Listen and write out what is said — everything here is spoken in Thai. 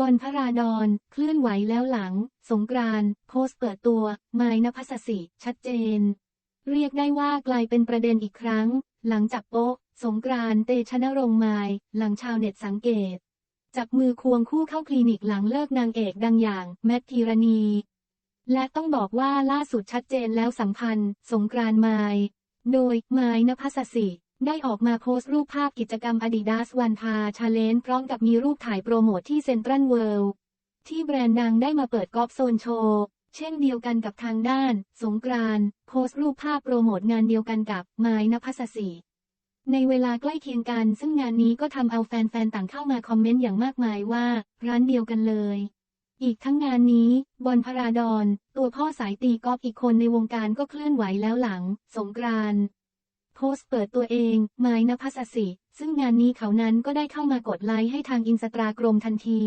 บอลพระราดอนเคลื่อนไหวแล้วหลัง สงกรานโพสเปิดตัว ไมนภัสสิชัดเจน เรียกได้ว่ากลายเป็นประเด็นอีกครั้ง หลังจากโป๊ะ สงกรานเตชะนรงไมยหลังชาวเน็ตสังเกต จับมือควงคู่เข้าคลินิกหลังเลิกนางเอกดังอย่าง แมทพีรณี และต้องบอกว่าล่าสุดชัดเจนแล้วสัมพันธ์ สงกรานไมยโดยไมนภัสสิ ได้ออกมาโพสต์รูปภาพกิจกรรม Adidas วันพาชาเลนจ์พร้อมกับมีรูปถ่ายโปรโมทที่เซ็นทรัลเวิลด์ที่แบรนด์ดังได้มาเปิดกอล์ฟโซนโชว์เช่นเดียวกันกับทางด้าน สงกรานโพสต์รูปภาพโปรโมทงานเดียวกันกับไมายนภัสสิในเวลาใกล้เคียงกัน ซึ่งงานนี้ก็ทำเอาแฟนๆ ต่างเข้ามาคอมเมนต์อย่างมากมายว่า ร้านเดียวกันเลย อีกทั้งงานนี้ บอลพราดอนตัวพ่อสายตีกอล์ฟอีกคนในวงการก็เคลื่อนไหวแล้วหลัง สงกราน พสต์เปิดตัวเองไมายนภัสสิ ซึ่งงานนี้เขานั้นก็ได้เข้ามากดไลค์ให้ทางอินสตาแกรมทันที